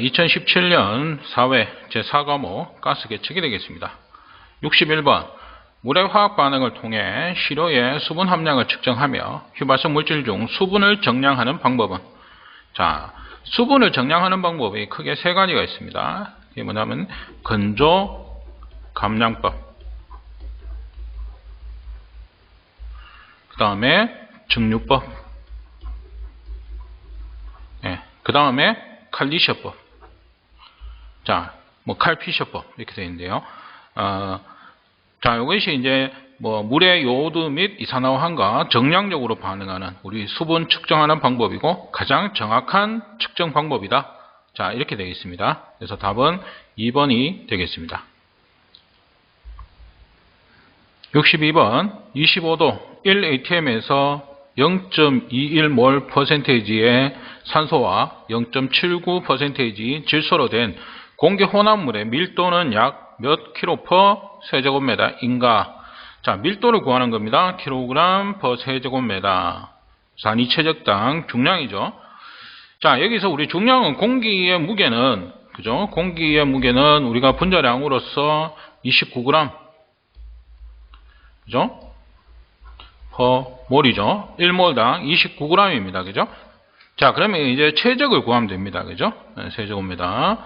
2017년 4회 제4과목 가스 계측이 되겠습니다. 61번 물의 화학 반응을 통해 시료의 수분 함량을 측정하며 휘발성 물질 중 수분을 정량하는 방법은 자 수분을 정량하는 방법이 크게 세 가지가 있습니다. 이게 뭐냐면 건조 감량법 그 다음에 증류법 예, 그 다음에 칼리셔법 자, 뭐 칼피셔법 이렇게 되어 있는데요. 어, 자, 이것이 이제 뭐 물의 요오드 및 이산화황과 정량적으로 반응하는 우리 수분 측정하는 방법이고 가장 정확한 측정 방법이다. 자, 이렇게 되어 있습니다. 그래서 답은 2번이 되겠습니다. 62번 25도 1atm에서 0.21몰 퍼센테이지의 산소와 0.79% 질소로 된 공기 혼합물의 밀도는 약 몇 킬로 퍼 세제곱미터인가? 자, 밀도를 구하는 겁니다. 킬로그램 퍼 세제곱미터. 산이 최적당 중량이죠. 자, 여기서 우리 중량은 공기의 무게는 그죠? 공기의 무게는 우리가 분자량으로서 29g 그죠? 퍼 몰이죠. 1몰당 29g입니다. 그죠? 자, 그러면 이제 최적을 구하면 됩니다. 그죠? 네, 세제곱미터.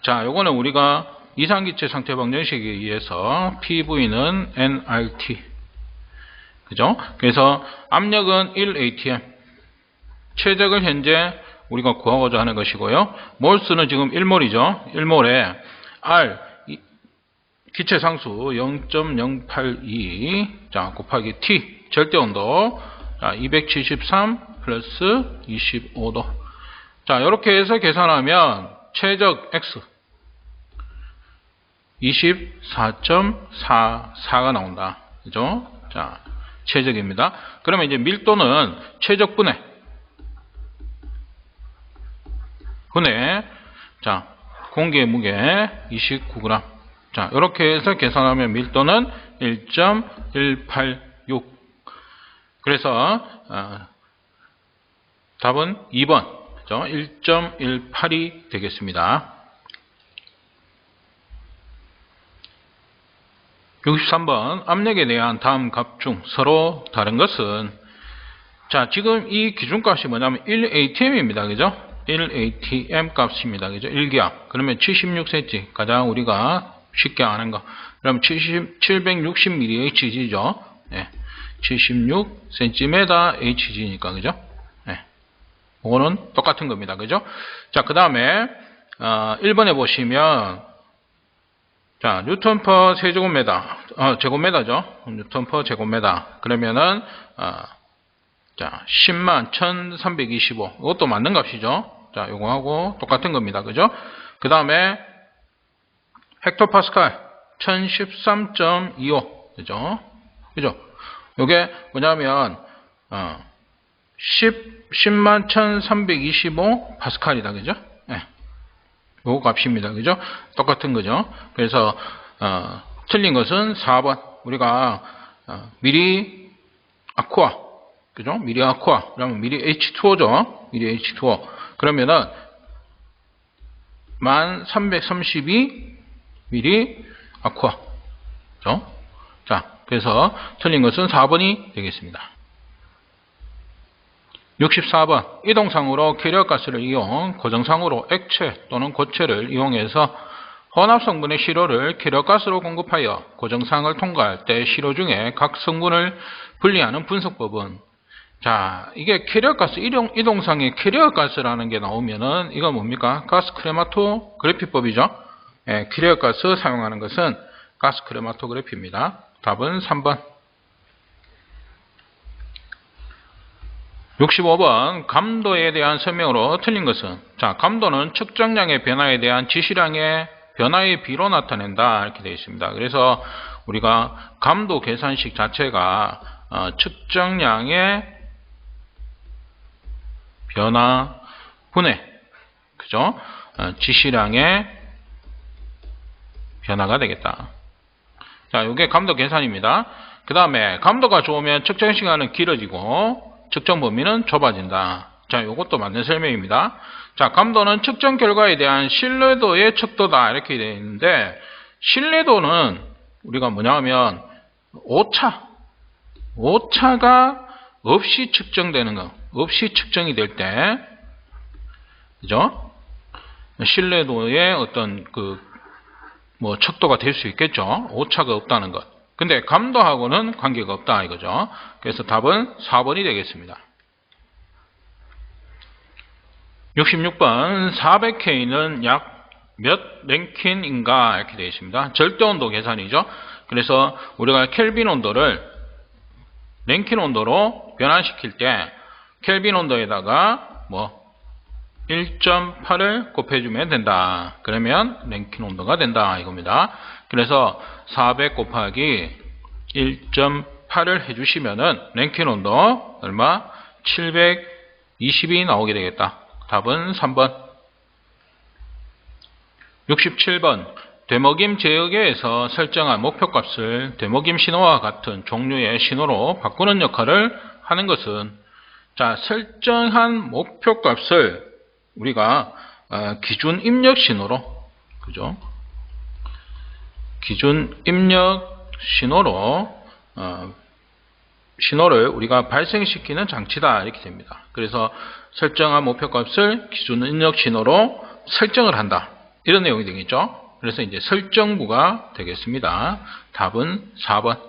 자, 요거는 우리가 이상기체 상태 방정식에 의해서 PV는 nRT. 그죠? 그래서 압력은 1atm. 최적을 현재 우리가 구하고자 하는 것이고요. 몰수는 지금 1몰이죠. 1몰에 R 기체 상수 0.082 자, 곱하기 T 절대 온도 자, 273 플러스 25도. 자, 이렇게 해서 계산하면 최적 X 24.44가 나온다. 그죠? 자, 최적입니다. 그러면 이제 밀도는 최적 분해. 분해. 자, 공기의 무게 29g. 자, 이렇게 해서 계산하면 밀도는 1.186. 그래서, 어, 답은 2번. 1.18이 되겠습니다. 63번. 압력에 대한 다음 값 중 서로 다른 것은 자 지금 이 기준값이 뭐냐면 1atm입니다. 그죠? 1atm 값입니다. 그죠? 1기압. 그러면 76cm 가장 우리가 쉽게 아는 거. 그럼 70, 760mm hg죠? 네. 76cm hg니까 그죠 네. 이거는 똑같은 겁니다 그죠 자 그 다음에 어, 1번에 보시면 자, 뉴턴 퍼 세제곱미터, 어, 제곱미터죠. 뉴턴 퍼 제곱미터. 그러면은, 어, 자, 10만 1325. 이것도 맞는 값이죠. 자, 요거하고 똑같은 겁니다. 그죠? 그 다음에, 헥토파스칼 1013.25. 그죠? 그죠? 요게 뭐냐면, 어, 10, 10만 1325 파스칼이다. 그죠? 요 값입니다. 그죠? 똑같은 거죠. 그래서 어, 틀린 것은 4번. 우리가 어, 미리 아쿠아 그죠? 미리 아쿠아 그러면 미리 H2O죠. 미리 H2O. 그러면은 만332 미리 아쿠아. 그죠? 자, 그래서 틀린 것은 4번이 되겠습니다. 64번 이동상으로 캐리어가스를 이용 고정상으로 액체 또는 고체를 이용해서 혼합 성분의 시료를 캐리어가스로 공급하여 고정상을 통과할 때 시료 중에 각 성분을 분리하는 분석법은 자 이게 캐리어가스 이동, 이동상에 캐리어가스라는 게 나오면은 이거 뭡니까? 가스 크레마토그래피법이죠? 예, 캐리어가스 사용하는 것은 가스 크레마토그래피입니다 답은 3번 65번 감도에 대한 설명으로 틀린 것은 자 감도는 측정량의 변화에 대한 지시량의 변화의 비로 나타낸다 이렇게 되어 있습니다. 그래서 우리가 감도 계산식 자체가 어, 측정량의 변화 분해 그죠? 어, 지시량의 변화가 되겠다. 자, 이게 감도 계산입니다. 그 다음에 감도가 좋으면 측정 시간은 길어지고 측정 범위는 좁아진다. 자, 요것도 맞는 설명입니다. 자, 감도는 측정 결과에 대한 신뢰도의 척도다. 이렇게 되어 있는데, 신뢰도는 우리가 뭐냐 하면, 오차. 오차가 없이 측정되는 거. 없이 측정이 될 때, 그죠? 신뢰도의 어떤 그, 뭐, 척도가 될 수 있겠죠. 오차가 없다는 것. 근데 감도하고는 관계가 없다 이거죠. 그래서 답은 4번이 되겠습니다. 66번 400K는 약 몇 랭킨인가 이렇게 되어 있습니다. 절대 온도 계산이죠. 그래서 우리가 켈빈 온도를 랭킨 온도로 변환시킬 때 켈빈 온도에다가 뭐 1.8을 곱해주면 된다. 그러면 랭킨 온도가 된다 이겁니다. 그래서 400 곱하기 1.8을 해주시면은 랭킨 온도 얼마? 720이 나오게 되겠다. 답은 3번. 67번. 되먹임 제어계에서 설정한 목표값을 되먹임 신호와 같은 종류의 신호로 바꾸는 역할을 하는 것은 자 설정한 목표값을 우리가 어, 기준 입력 신호로 그죠? 기준 입력 신호로 어, 신호를 우리가 발생시키는 장치다 이렇게 됩니다. 그래서 설정한 목표값을 기준 입력 신호로 설정을 한다. 이런 내용이 되겠죠. 그래서 이제 설정부가 되겠습니다. 답은 4번.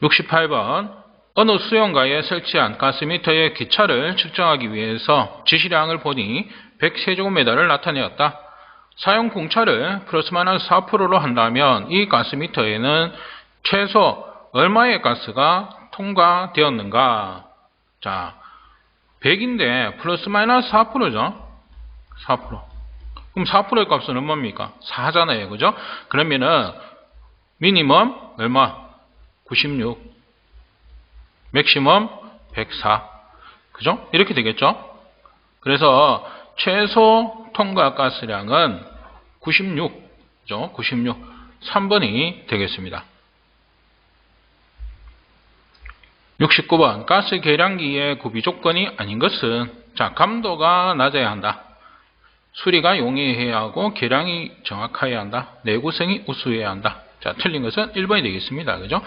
68번. 어느 수용가에 설치한 가스미터의 기차를 측정하기 위해서 지시량을 보니 100세제곱미터를 나타내었다. 사용 공차를 플러스 마이너스 4%로 한다면 이 가스미터에는 최소 얼마의 가스가 통과되었는가? 자, 100인데 플러스 마이너스 4%죠? 4%. 그럼 4%의 값은 얼마입니까? 4잖아요. 그죠? 그러면은 미니멈 얼마? 96. 맥시멈 104. 그죠? 이렇게 되겠죠? 그래서 최소 통과 가스량은 96. 그죠? 96. 3번이 되겠습니다. 69번 가스 계량기의 구비 조건이 아닌 것은 자 감도가 낮아야 한다. 수리가 용이해야 하고 계량이 정확해야 한다. 내구성이 우수해야 한다. 자 틀린 것은 1번이 되겠습니다. 그죠?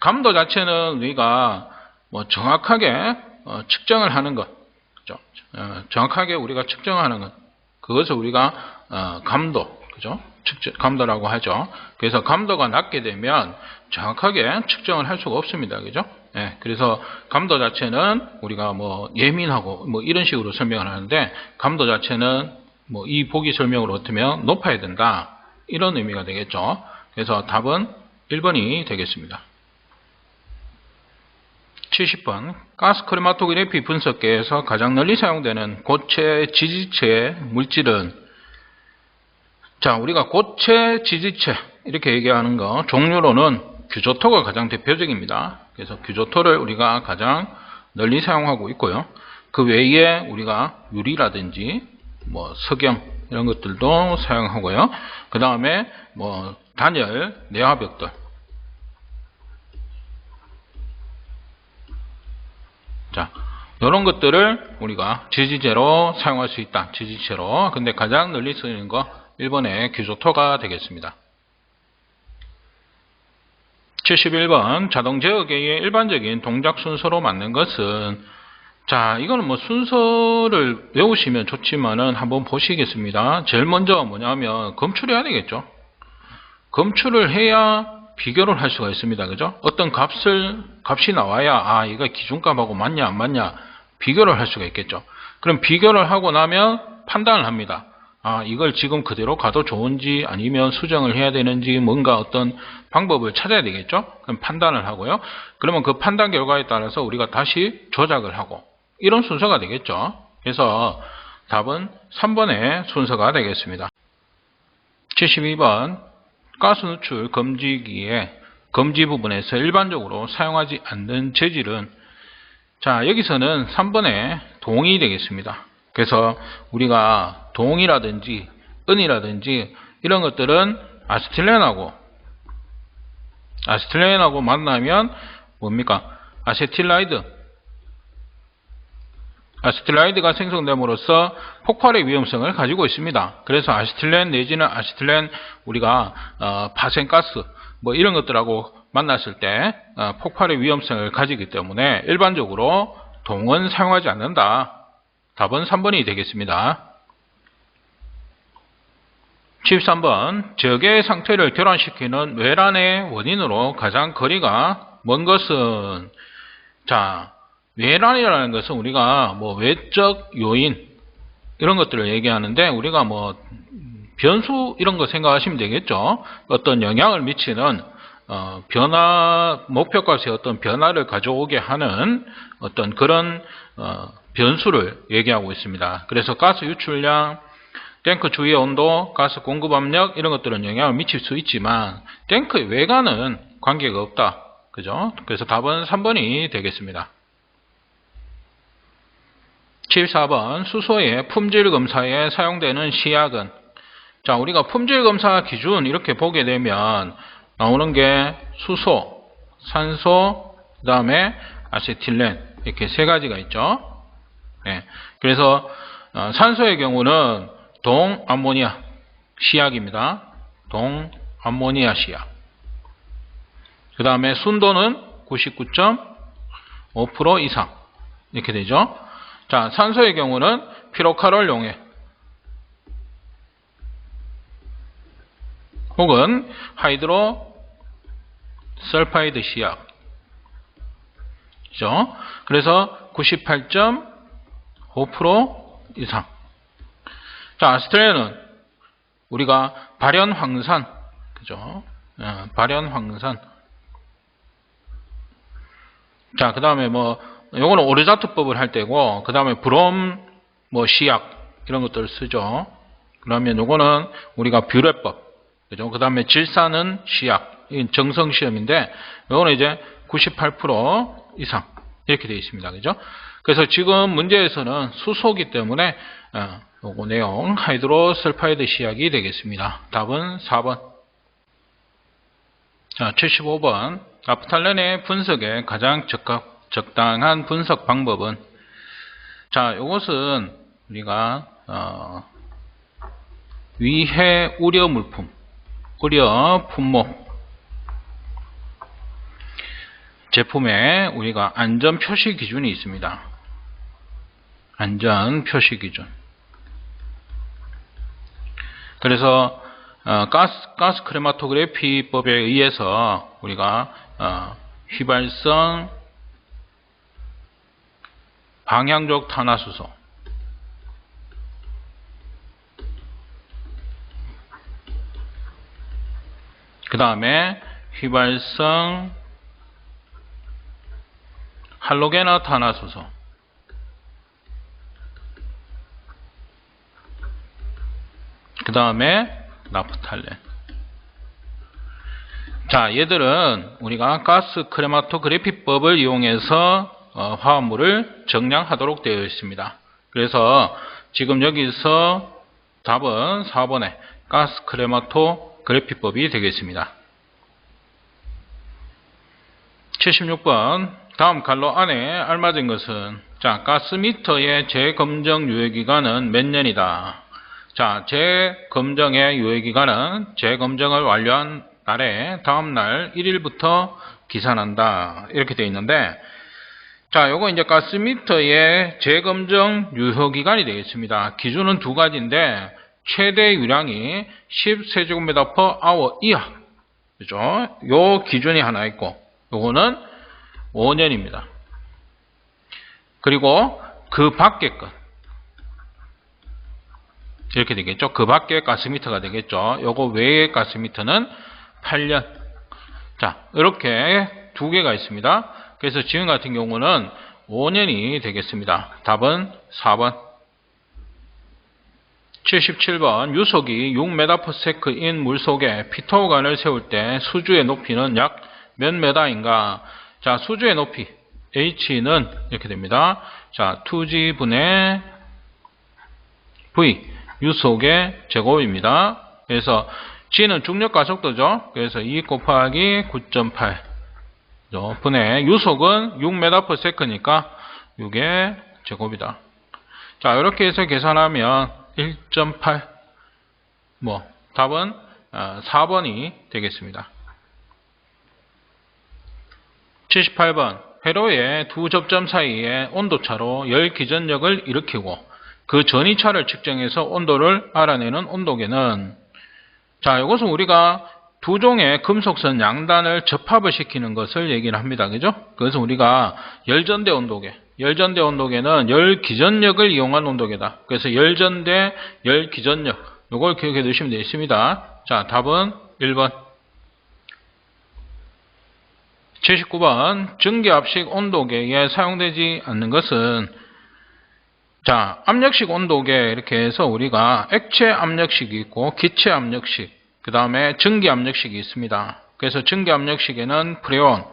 감도 자체는 우리가 뭐 정확하게 어, 측정을 하는 것, 그죠? 어, 정확하게 우리가 측정하는 것, 그것을 우리가 어, 감도, 그죠? 측정, 감도라고 하죠. 그래서 감도가 낮게 되면 정확하게 측정을 할 수가 없습니다. 그죠? 예, 그래서 감도 자체는 우리가 뭐 예민하고 뭐 이런 식으로 설명을 하는데 감도 자체는 뭐 이 보기 설명으로 어떻면 높아야 된다. 이런 의미가 되겠죠. 그래서 답은 1번이 되겠습니다. 70번 가스 크레마토그래피 분석계에서 가장 널리 사용되는 고체 지지체 물질은 자 우리가 고체 지지체 이렇게 얘기하는 거 종류로는 규조토가 가장 대표적입니다. 그래서 규조토를 우리가 가장 널리 사용하고 있고요. 그 외에 우리가 유리라든지 뭐 석영 이런 것들도 사용하고요. 그 다음에 뭐 단열 내화벽들 자, 이런 것들을 우리가 지지제로 사용할 수 있다. 지지체로. 근데 가장 널리 쓰이는 거 1번의 규조토가 되겠습니다. 71번 자동 제어계의 일반적인 동작 순서로 맞는 것은 자 이거는 뭐 순서를 외우시면 좋지만은 한번 보시겠습니다. 제일 먼저 뭐냐면 검출해야 되겠죠. 검출을 해야 비교를 할 수가 있습니다. 그죠? 어떤 값을, 값이 나와야, 아, 이거 기준값하고 맞냐, 안 맞냐, 비교를 할 수가 있겠죠. 그럼 비교를 하고 나면 판단을 합니다. 아, 이걸 지금 그대로 가도 좋은지 아니면 수정을 해야 되는지 뭔가 어떤 방법을 찾아야 되겠죠? 그럼 판단을 하고요. 그러면 그 판단 결과에 따라서 우리가 다시 조작을 하고 이런 순서가 되겠죠. 그래서 답은 3번의 순서가 되겠습니다. 72번 가스 누출 금지기에 금지 부분에서 일반적으로 사용하지 않는 재질은 자 여기서는 3번에 동이 되겠습니다. 그래서 우리가 동이라든지 은이라든지 이런 것들은 아세틸렌하고 아세틸렌하고 만나면 뭡니까? 아세틸라이드 아시틸라이드가 생성됨으로써 폭발의 위험성을 가지고 있습니다. 그래서 아시틸렌 내지는 아시틸렌 우리가 어, 파생가스 뭐 이런 것들하고 만났을 때 어, 폭발의 위험성을 가지기 때문에 일반적으로 동은 사용하지 않는다. 답은 3번이 되겠습니다. 13번 적의 상태를 교란시키는 외란의 원인으로 가장 거리가 먼 것은 자 외란이라는 것은 우리가 뭐 외적 요인 이런 것들을 얘기하는데 우리가 뭐 변수 이런 거 생각하시면 되겠죠. 어떤 영향을 미치는 어, 변화 목표값의 어떤 변화를 가져오게 하는 어떤 그런 어, 변수를 얘기하고 있습니다. 그래서 가스 유출량, 탱크 주위 온도, 가스 공급 압력 이런 것들은 영향을 미칠 수 있지만 탱크의 외관은 관계가 없다. 그죠? 그래서 답은 3번이 되겠습니다. 74번 수소의 품질 검사에 사용되는 시약은 자 우리가 품질 검사 기준 이렇게 보게 되면 나오는 게 수소, 산소, 그 다음에 아세틸렌 이렇게 세 가지가 있죠. 네. 그래서 어, 산소의 경우는 동암모니아 시약입니다. 동암모니아 시약. 그 다음에 순도는 99.5% 이상 이렇게 되죠. 자, 산소의 경우는 피로카롤 용해. 혹은 하이드로 설파이드 시약. 그죠? 그래서 98.5% 이상. 자, 아스트레는 우리가 발연 황산. 그죠? 어, 발연 황산. 자, 그 다음에 뭐 요거는 오르자트법을 할 때고 그 다음에 브롬 뭐 시약 이런 것들을 쓰죠. 그러면 요거는 우리가 뷰레법 그죠? 그 다음에 질산은 시약 정성 시험인데 요거는 이제 98% 이상 이렇게 되어 있습니다. 그죠? 그래서 지금 문제에서는 수소기 때문에 어, 요거 내용 하이드로설파이드 시약이 되겠습니다. 답은 4번. 자, 75번. 나프탈렌의 분석에 가장 적합 적당한 분석 방법은 자, 이것은 우리가 어, 위해 우려 물품, 우려 품목 제품에 우리가 안전 표시 기준이 있습니다. 안전 표시 기준. 그래서 어, 가스, 가스 크레마토그래피법에 의해서 우리가 어, 휘발성 방향적 탄화수소. 그 다음에 휘발성 할로게나 탄화수소. 그 다음에 나프탈렌. 자 얘들은 우리가 가스 크레마토그래피법을 이용해서 어, 화합물을 정량하도록 되어 있습니다. 그래서 지금 여기서 답은 4번에 가스 크레마토 그래피법이 되겠습니다. 76번 다음 갈로 안에 알맞은 것은 자 가스미터의 재검정 유효기간은 몇 년이다. 자 재검정의 유효기간은 재검정을 완료한 날에 다음날 1일부터 기산한다 이렇게 되어 있는데 자, 요거 이제 가스미터의 재검정 유효기간이 되겠습니다. 기준은 두 가지인데, 최대 유량이 10세제곱미터 per hour 이하. 그죠? 요 기준이 하나 있고, 요거는 5년입니다. 그리고 그 밖의 것. 이렇게 되겠죠. 그 밖의 가스미터가 되겠죠. 요거 외의 가스미터는 8년. 자, 이렇게 두 개가 있습니다. 그래서 지금 같은 경우는 5년이 되겠습니다. 답은 4번. 77번 유속이 6m/s인 물속에 피토관을 세울 때 수주의 높이는 약 몇 메다인가? 자, 수주의 높이 h는 이렇게 됩니다. 자, 2g분의 v 유속의 제곱입니다. 그래서 g는 중력 가속도죠. 그래서 2 곱하기 9.8 분의 유속은 6m/s니까 6의 제곱이다. 자, 이렇게 해서 계산하면 1.8, 뭐, 답은 어, 4번이 되겠습니다. 78번. 회로의 두 접점 사이의 온도차로 열 기전력을 일으키고 그 전이차를 측정해서 온도를 알아내는 온도계는 자, 이것은 우리가 두 종의 금속선 양단을 접합을 시키는 것을 얘기를 합니다. 그죠? 그래서 우리가 열전대 온도계, 열전대 온도계는 열 기전력을 이용한 온도계다. 그래서 열전대 열 기전력, 이걸 기억해 두시면 되겠습니다. 자, 답은 1번. 79번 전기압식 온도계에 사용되지 않는 것은 자 압력식 온도계 이렇게 해서 우리가 액체 압력식이 있고 기체 압력식 그 다음에 전기 압력식이 있습니다. 그래서 전기 압력식에는 프레온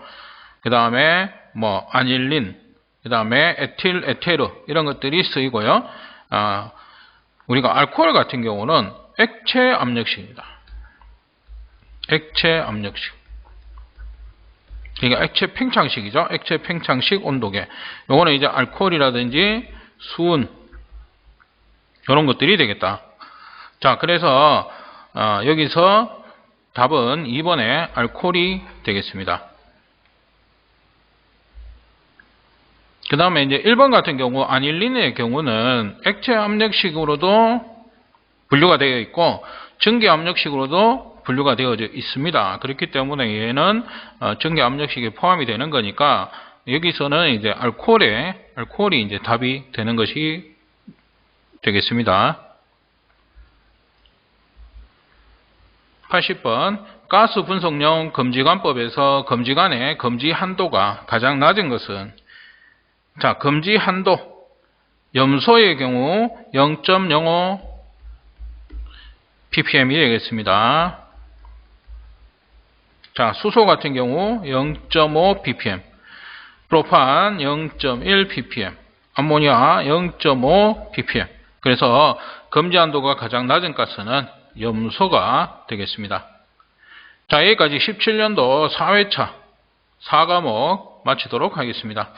그 다음에 뭐 아닐린 그 다음에 에틸 에테르 이런 것들이 쓰이고요. 아, 우리가 알코올 같은 경우는 액체 압력식입니다. 액체 압력식. 그러니까 액체 팽창식이죠. 액체 팽창식 온도계. 요거는 이제 알코올이라든지 수은 이런 것들이 되겠다. 자, 그래서 어, 여기서 답은 2번에 알코올이 되겠습니다. 그 다음에 이제 1번 같은 경우 아닐린의 경우는 액체 압력식으로도 분류가 되어 있고 전기 압력식으로도 분류가 되어져 있습니다. 그렇기 때문에 얘는 어, 전기 압력식에 포함이 되는 거니까 여기서는 이제 알코올에 알코올이 이제 답이 되는 것이 되겠습니다. 80번 가스 분석용 검지관법에서 검지관의 검지 한도가 가장 낮은 것은 자 검지 한도 염소의 경우 0.05 ppm이 되겠습니다. 자, 수소 같은 경우 0.5 ppm, 프로판 0.1 ppm, 암모니아 0.5 ppm. 그래서 검지 한도가 가장 낮은 가스는 염소가 되겠습니다. 자, 여기까지 17년도 4회차 4과목 마치도록 하겠습니다.